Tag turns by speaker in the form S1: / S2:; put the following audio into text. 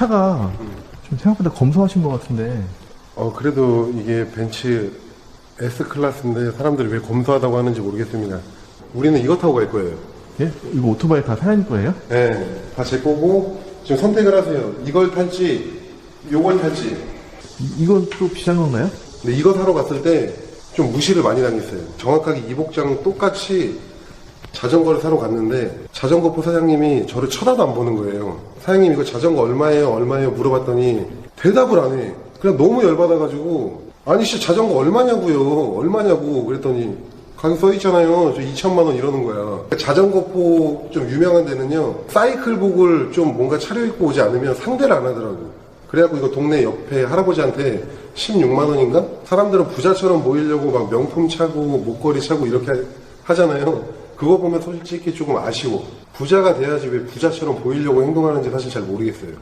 S1: 차가 좀 생각보다 검소하신 것 같은데.
S2: 어, 그래도 이게 벤츠 S클래스인데 사람들이 왜 검소하다고 하는지 모르겠습니다. 우리는 이거 타고 갈 거예요.
S1: 예? 이거 오토바이 다 사장님 거예요?
S2: 네, 다 제 거고 지금 선택을 하세요. 이걸 탈지, 요걸 탈지.
S1: 이, 이건 또 비싼 건가요?
S2: 근데 이거 사러 갔을 때 좀 무시를 많이 당했어요. 정확하게 이 복장 똑같이 자전거를 사러 갔는데 자전거 포 사장님이 저를 쳐다도 안 보는 거예요. 사장님 이거 자전거 얼마예요? 얼마예요? 물어봤더니 대답을 안 해. 그냥 너무 열받아가지고 아니 씨 자전거 얼마냐고요? 얼마냐고 그랬더니 가격 써 있잖아요. 저 2천만 원 이러는 거야. 자전거포 좀 유명한 데는요. 사이클복을 좀 뭔가 차려입고 오지 않으면 상대를 안 하더라고. 그래갖고 이거 동네 옆에 할아버지한테 16만 원인가? 사람들은 부자처럼 보이려고 막 명품 차고 목걸이 차고 이렇게 하잖아요. 그거 보면 솔직히 조금 아쉬워. 부자가 돼야지 왜 부자처럼 보이려고 행동하는지 사실 잘 모르겠어요.